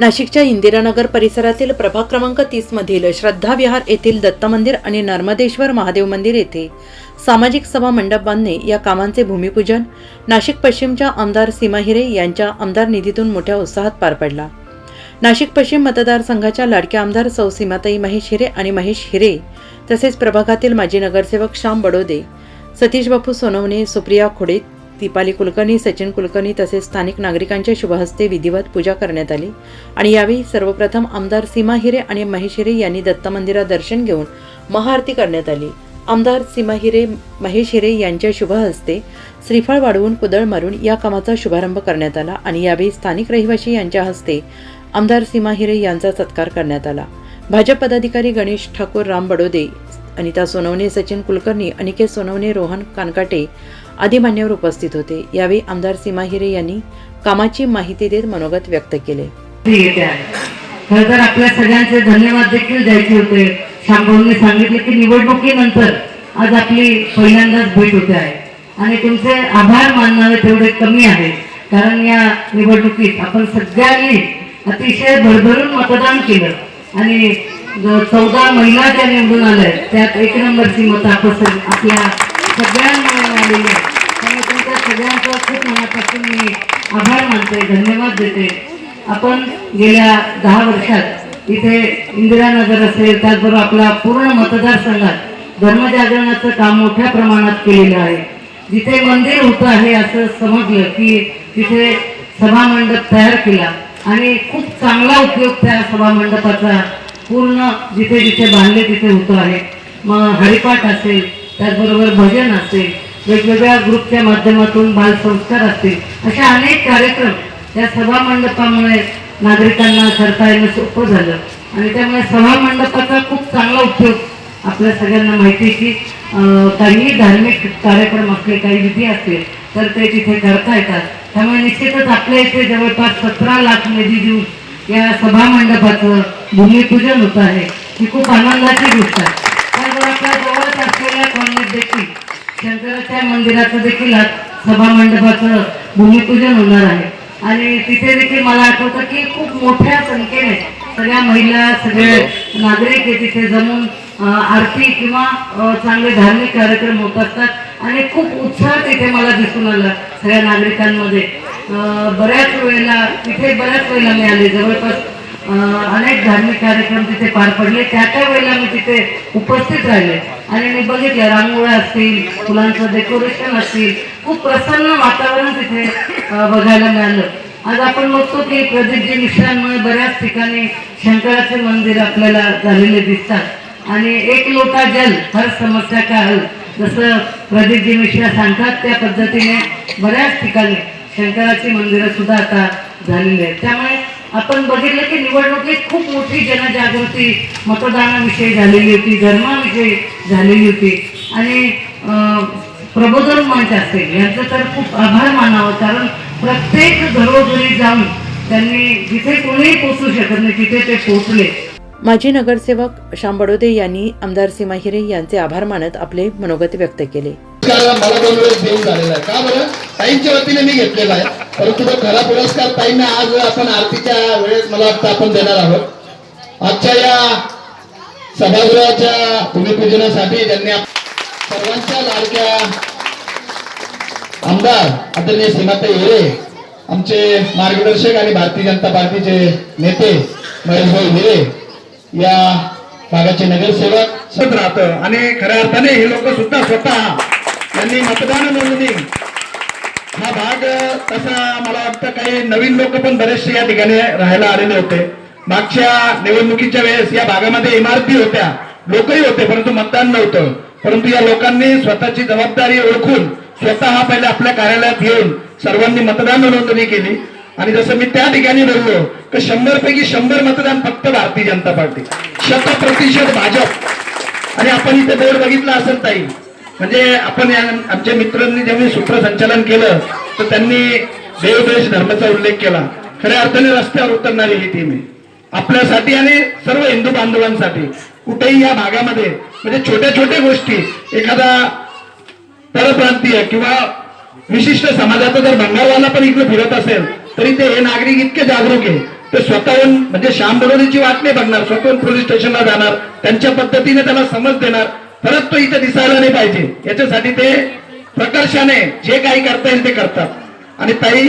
नाशिकच्या इंदिरानगर परिसरातील प्रभाग क्रमांक तीस मधील श्रद्धा विहार येथील दत्त मंदिर आणि नर्मदेश्वर महादेव मंदिर येथे सामाजिक सभा मंडप बांधणे या कामांचे भूमिपूजन नाशिक पश्चिमच्या आमदार सीमा हिरे यांच्या आमदार निधीतून मोठ्या उत्साहात पार पडला. नाशिक पश्चिम मतदारसंघाच्या लाडक्या आमदार सौ सीमाताई महेश हिरे आणि महेश हिरे तसेच प्रभागातील माजी नगरसेवक श्याम बडोदे सतीश बापू सोनवणे सुप्रिया खोडीत दीपाली कुलकर्णी सचिन कुलकर्णी तसेच स्थानिक नागरिकांच्या शुभहस्ते विधिवत पूजा करण्यात आली. आणि यावेळी सर्वप्रथम आमदार सीमा हिरे आणि महेश हिरे यांनी दत्त मंदिरात दर्शन घेऊन महाआरती करण्यात आली. आमदार सीमा हिरे महेश हिरे यांच्या शुभहस्ते श्रीफळ वाढवून कुदळ मारून या कामाचा शुभारंभ करण्यात आला आणि यावेळी स्थानिक रहिवासी यांच्या हस्ते आमदार सीमा हिरे यांचा सत्कार करण्यात आला. भाजप पदाधिकारी गणेश ठाकूर राम बडोदे अनिता सोनवणे सचिन कुलकर्णी अनिकेत सोनवणे रोहन कानकाटे आदी मान्यवर उपस्थित होते. यावेळी आमदार सीमा हिरे यांनी कामाची माहिती देत मनोगत व्यक्त केले. खरं तर आपल्या सगळ्यांचे धन्यवाद देखील द्यायचे होते. शांभवने सांगितले की निवडणुकीनंतर आज आपली पहिल्यांदाच भेट होते आहे. आणि तुमचे आभार मानणारे तेवढे कमी आहे. कारण या निवडणुकीत आपण सगळ्यांनी अतिशय भरभरून मतदान केलं. आणि चौदा महिला ज्या निवडून आल्या त्यात एक नंबरची मतं आपण आपल्या सगळ्यांमुळे मिळालेली आहे त्यामुळे तुमच्या सगळ्यांचा खूप मनापासून मी आभार मानते धन्यवाद देते आपण गेल्या दहा वर्षात इथे इंदिरानगर असेल त्याचबरोबर आपला पूर्ण मतदारसंघात धर्मजागरणाचं काम मोठ्या प्रमाणात केलेलं आहे. जिथे मंदिर होतं आहे असं समजलं की तिथे सभामंडप तयार केला आणि खूप चांगला उपयोग त्या सभामंडपाचा पूर्ण जिथे जिथे बांधले तिथे होतो आहे. मग हरिपाठ असेल त्याचबरोबर भजन असेल वेगवेगळ्या ग्रुपच्या माध्यमातून बालसंस्कार असतील अशा अनेक कार्यक्रम त्या सभामंडपामुळे नागरिकांना करता येणं सोपं झालं. आणि त्यामुळे सभामंडपाचा खूप चांगला उपयोग आपल्या सगळ्यांना माहिती की काही धार्मिक कार्यक्रम असले काही विधी असतील तर ते तिथे करता येतात. त्यामुळे निश्चितच आपल्या इथे जवळपास सतरा लाख निधी देऊन या सभा मंडपाचं भूमिपूजन होत आहे. ही खूप आनंदाची गोष्ट आहे. आपल्या जवळच असलेल्या कॉलनीत देखील शंकराच्या मंदिराचं देखील सभा मंडपाचं भूमिपूजन होणार आहे. आणि तिथे देखील मला आठवतं की खूप मोठ्या संख्येने सगळ्या महिला सगळे नागरिक हे तिथे जमून आरती किंवा चांगले धार्मिक कार्यक्रम होत असतात. आणि खूप उत्साह तिथे मला दिसून आला सगळ्या नागरिकांमध्ये. बऱ्याच वेळेला तिथे बऱ्याच वेळेला मी आले. जवळपास अनेक धार्मिक कार्यक्रम तिथे पार पडले. त्या त्या वेळेला मी तिथे उपस्थित राहिले. आणि मी बघितलं रांगोळ्या असतील फुलांचं डेकोरेशन असतील. खूप प्रसन्न वातावरण तिथे बघायला मिळालं. आज आपण बघतो की प्रदीपजी मिश्रांमुळे बऱ्याच ठिकाणी शंकराचे मंदिर आपल्याला झालेले दिसतात. आणि एक लोटा जल हर समस्या का हल? जसं प्रदीपजी मिश्रा सांगतात त्या पद्धतीने बऱ्याच ठिकाणी शंकराची मंदिरं सुद्धा आता झालेली आहेत. त्यामुळे आपण बघितलं की निवडणुकीत खूप मोठी जनजागृती मतदानाविषयी झालेली होती धर्माविषयी झालेली होती. आणि प्रबोधन मंच असेल यांचं तर खूप आभार मानावं कारण प्रत्येक घरोघरी जाऊन त्यांनी जिथे कोणीही पोचू शकत नाही तिथे ते पोचले. माजी नगरसेवक श्याम बडोदे यांनी आमदार सीमा हिरे यांचे आभार मानत आपले मनोगत व्यक्त केले. पुरस्कार मला दोन वेळेस देऊन झालेला आहे. का बरं? ताईंच्या वतीने मी घेतलेला आहे. परंतु तो खरा पुरस्कार ताईंना आज आपण आरतीच्या वेळेस मला वाटतं आपण देणार आहोत. आजच्या या सभागृहाच्या भूमिपूजनासाठी त्यांनी सर्वांच्या लाडक्या आमदार आदरणीय सीमाताई हिरे आमचे मार्गदर्शक आणि भारतीय जनता पार्टीचे नेते महेशभाई हिरे या भागाचे नगरसेवक. सत राहतं. आणि खऱ्या अर्थाने हे लोक सुद्धा स्वतः त्यांनी मतदान नोंदणी हा भाग तसा मला वाटतं काही नवीन लोक पण बरेचसे या ठिकाणी राहायला आलेले होते. मागच्या निवडणुकीच्या वेळेस या भागामध्ये इमारती होत्या. लोकही होते परंतु मतदान नव्हतं. परंतु या लोकांनी स्वतःची जबाबदारी ओळखून स्वतः पहिले आपल्या कार्यालयात येऊन सर्वांनी मतदान नोंदणी केली. आणि जसं मी त्या ठिकाणी बोललो की शंभर पैकी शंभर मतदान फक्त भारतीय जनता पार्टी. शत प्रतिशत भाजप. आणि आपण इथे बोर्ड बघितला असेल ताई म्हणजे आपण या आमच्या मित्रांनी जेव्हा सूत्रसंचालन केलं तर त्यांनी देवदेश धर्माचा उल्लेख केला. खऱ्या अर्थाने रस्त्यावर उतरणारी ही टीम आहे. आपल्यासाठी आणि सर्व हिंदू बांधवांसाठी कुठेही या भागामध्ये म्हणजे छोट्या छोट्या गोष्टी एखादा परप्रांतीय किंवा विशिष्ट समाजाचा जर बंगालवाला पण इकडे फिरत असेल तरी ते हे नागरिक इतके जागरूक आहे. ते स्वतःहून म्हणजे श्याम बरोबरीची वाट नाही बघणार स्वतःहून पोलीस स्टेशनला जाणार त्यांच्या पद्धतीने त्याला समज देणार परत तो इथे दिसायला नाही पाहिजे. याच्यासाठी ते प्रकर्षाने जे काही करता येईल ते करतात. आणि ताई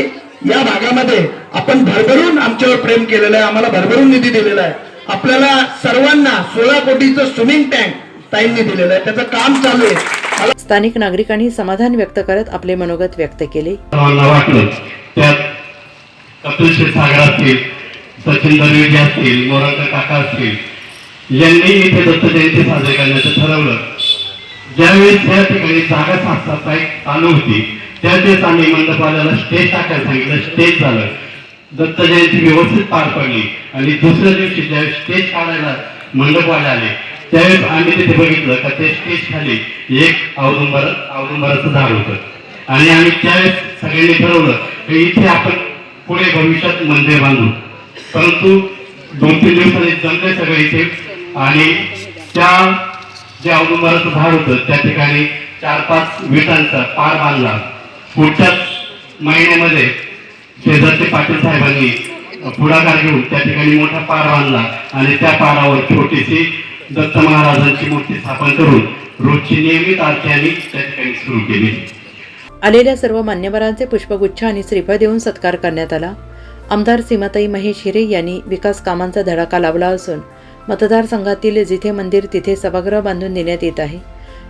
या भागामध्ये आपण भरभरून आमच्यावर प्रेम केलेलं आहे. आम्हाला भरभरून निधी दिलेला आहे. आपल्याला सर्वांना सोळा कोटीचं स्विमिंग टँक ताईंनी दिलेलं आहे. त्याचं काम चालू आहे. मला स्थानिक नागरिकांनी समाधान व्यक्त करत आपले मनोगत व्यक्त केले. सर्वांना वाटलं त्यात कपिल क्षीरसागर असतील सचिन दरवेजी असतील मोरांकर काका असतील यांनी इथे दत्त जयंती साजरी करण्याचं ठरवलं. ज्यावेळेस त्या ठिकाणी जागा साफसफाई चालू होती त्यावेळेस आम्ही मंडपवाल्याला स्टेज टाकायला सांगितलं स्टेज झालं. दत्त जयंती व्यवस्थित पार पडली आणि दुसऱ्या दिवशी ज्यावेळेस स्टेज काढायला मंडपवाले आले त्यावेळेस आम्ही तिथे बघितलं का ते स्टेज खाली एक औदुंबर औदुंबराचं झाड होतं. आणि आम्ही त्यावेळेस सगळ्यांनी ठरवलं की इथे आपण पुढे भविष्यात मंदिर बांधू. परंतु दोन तीन दिवसांनी जमले सगळे इथे आणि त्या जे औदुंबराचं झाड होतं त्या ठिकाणी चार पाच विटांचा पार बांधला. पुढच्याच महिन्यामध्ये शेजारचे पाटील साहेबांनी पुढाकार घेऊन त्या ठिकाणी मोठा पार बांधला आणि त्या पारावर छोटीशी दत्त महाराजांची मूर्ती स्थापन करून रोजची नियमित आरती आम्ही त्या ठिकाणी सुरू केली. आलेल्या सर्व मान्यवरांचे पुष्पगुच्छ आणि श्रीफळ देऊन सत्कार करण्यात आला. आमदार सीमाताई महेश हिरे यांनी विकास कामांचा धडाका लावला असून मतदारसंघातील जिथे मंदिर तिथे सभागृह बांधून देण्यात येत आहे.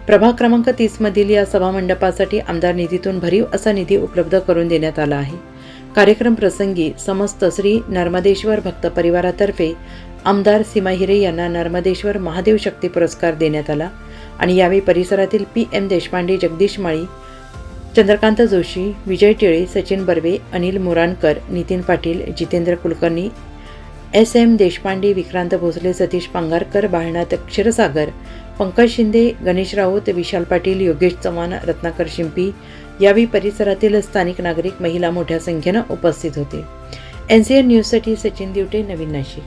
प्रभाग क्रमांक तीसमधील या सभामंडपासाठी आमदार निधीतून भरीव असा निधी उपलब्ध करून देण्यात आला आहे. कार्यक्रम प्रसंगी समस्त श्री नर्मदेश्वर भक्त परिवारातर्फे आमदार सीमा हिरे यांना नर्मदेश्वर महादेव शक्ती पुरस्कार देण्यात आला आणि यावेळी परिसरातील P M Deshpande Jagdish Mali Chandrakant Joshi Vijay Tile Sachin Barve Anil Murankar Nitin Patil Jitendra Kulkarni S M Deshpande Vikrant Bhosale Satish Pangarkar Balnath Kshirsagar Pankaj Shinde Ganesh Raut Vishal Patil Yogesh Chavan Ratnakar Shimpi यावेळी परिसरातील स्थानिक नागरिक महिला मोठ्या संख्येनं उपस्थित होते. N C N न्यूजसाठी सचिन दिवटे नवीन नाशिक.